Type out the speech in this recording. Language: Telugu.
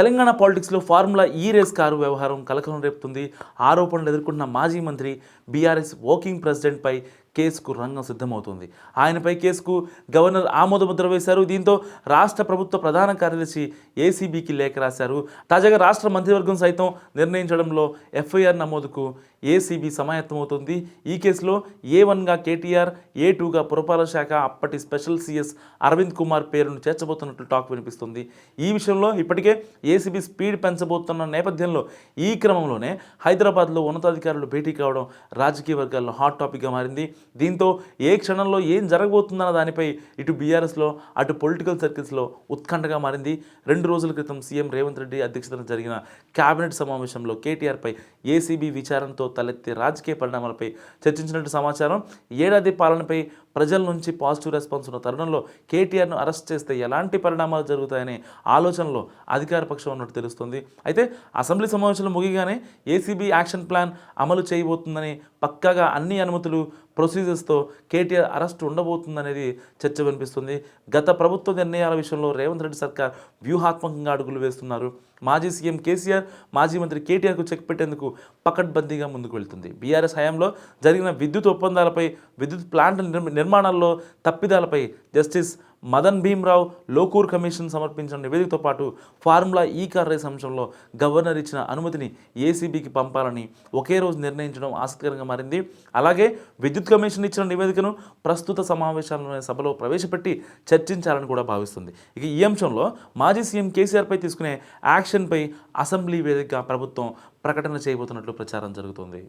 తెలంగాణ పాలిటిక్స్లో ఫార్ములా ఈ రేస్ కారు వ్యవహారం కలకలం రేపుతుంది. ఆరోపణలు ఎదుర్కొంటున్న మాజీ మంత్రి బీఆర్ఎస్ వర్కింగ్ ప్రెసిడెంట్పై కేసుకు రంగం సిద్ధమవుతుంది. ఆయనపై కేసుకు గవర్నర్ ఆమోదముద్ర వేశారు. దీంతో రాష్ట్ర ప్రభుత్వ ప్రధాన కార్యదర్శి ఏసీబీకి లేఖ రాశారు. తాజాగా రాష్ట్ర మంత్రివర్గం సైతం నిర్ణయించడంలో ఎఫ్ఐఆర్ నమోదుకు ఏసీబీ సమాయత్తమవుతుంది. ఈ కేసులో ఏ వన్గా కేటీఆర్ ఏ టూగా పురపాలక శాఖ అప్పటి స్పెషల్ సిఎస్ అరవింద్ కుమార్ పేరును చేర్చబోతున్నట్లు టాక్ వినిపిస్తుంది. ఈ విషయంలో ఇప్పటికే ఏసీబీ స్పీడ్ పెంచబోతున్న నేపథ్యంలో ఈ క్రమంలోనే హైదరాబాద్లో ఉన్నతాధికారులు భేటీ కావడం రాజకీయ వర్గాల్లో హాట్ టాపిక్గా మారింది. దీంతో ఏ క్షణంలో ఏం జరగబోతుందన్న దానిపై ఇటు బీఆర్ఎస్లో అటు పొలిటికల్ సర్కిల్స్లో ఉత్కంఠగా మారింది. రెండు రోజుల క్రితం సీఎం రేవంత్ రెడ్డి అధ్యక్షతన జరిగిన కేబినెట్ సమావేశంలో కేటీఆర్పై ఏసీబీ విచారణతో తలెత్తే రాజకీయ పరిణామాలపై చర్చించినట్టు సమాచారం. ఏడాది పాలనపై ప్రజల నుంచి పాజిటివ్ రెస్పాన్స్ ఉన్న తరుణంలో కేటీఆర్ను అరెస్ట్ చేస్తే ఎలాంటి పరిణామాలు జరుగుతాయనే ఆలోచనలో అధికార పక్షం ఉన్నట్టు తెలుస్తుంది. అయితే అసెంబ్లీ సమావేశాలు ముగిగానే ఏసీబీ యాక్షన్ ప్లాన్ అమలు చేయబోతుందని పక్కాగా అన్ని అనుమతులు ప్రొసీజర్స్తో కేటీఆర్ అరెస్ట్ ఉండబోతుందనేది చర్చ వినిపిస్తుంది. గత ప్రభుత్వ నిర్ణయాల విషయంలో రేవంత్ రెడ్డి సర్కార్ వ్యూహాత్మకంగా అడుగులు వేస్తున్నారు. మాజీ సీఎం కేసీఆర్ మాజీ మంత్రి కేటీఆర్కు చెక్ పెట్టేందుకు పకడ్బందీగా ముందుకు వెళ్తుంది. బీఆర్ఎస్ హయాంలో జరిగిన విద్యుత్ ఒప్పందాలపై విద్యుత్ ప్లాంట్ నిర్మ- నిర్మాణాల్లో తప్పిదాలపై జస్టిస్ మదన్ భీమ్రావు లోకూర్ కమిషన్ సమర్పించిన నివేదికతో పాటు ఫార్ములా ఈ కార్ రేస్ అంశంలో గవర్నర్ ఇచ్చిన అనుమతిని ఏసీబీకి పంపాలని ఒకే రోజు నిర్ణయించడం ఆసక్తికరంగా మారింది. అలాగే విద్యుత్ కమిషన్ ఇచ్చిన నివేదికను ప్రస్తుత సమావేశాలలోని సభలో ప్రవేశపెట్టి చర్చించాలని కూడా భావిస్తుంది. ఇక ఈ అంశంలో మాజీ సీఎం కేసీఆర్పై తీసుకునే యాక్షన్పై అసెంబ్లీ వేదికగా ప్రభుత్వం ప్రకటన చేయబోతున్నట్లు ప్రచారం జరుగుతోంది.